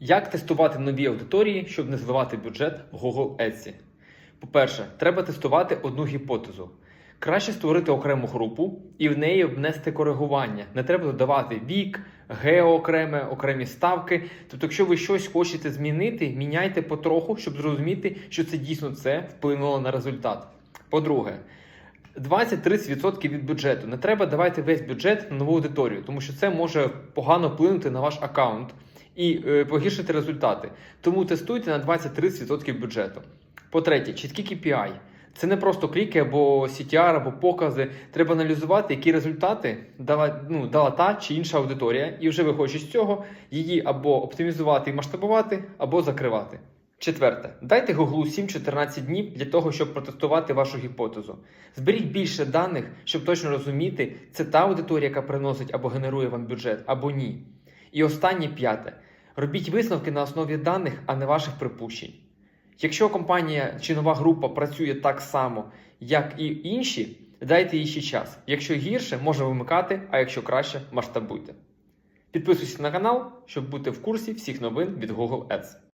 Як тестувати нові аудиторії, щоб не зливати бюджет в Google Ads? По-перше, треба тестувати одну гіпотезу. Краще створити окрему групу і в неї внести коригування. Не треба додавати вік, гео окреме, окремі ставки. Тобто, якщо ви щось хочете змінити, міняйте потроху, щоб зрозуміти, що це дійсно це вплинуло на результат. По-друге, 20-30% від бюджету. Не треба давати весь бюджет на нову аудиторію, тому що це може погано вплинути на ваш аккаунт і е, погіршити результати. Тому тестуйте на 20-30% бюджету. По-третє, чіткі KPI. Це не просто кліки або CTR, або покази. Треба аналізувати, які результати дала, ну, дала та чи інша аудиторія, і вже виходячи з цього, її або оптимізувати і масштабувати, або закривати. Четверте, дайте Google 7-14 днів для того, щоб протестувати вашу гіпотезу. Зберіть більше даних, щоб точно розуміти, це та аудиторія, яка приносить або генерує вам бюджет, або ні. І останнє п'яте. Робіть висновки на основі даних, а не ваших припущень. Якщо компанія чи нова група працює так само, як і інші, дайте їй ще час. Якщо гірше, може вимикати, а якщо краще, масштабуйте. Підписуйтесь на канал, щоб бути в курсі всіх новин від Google Ads.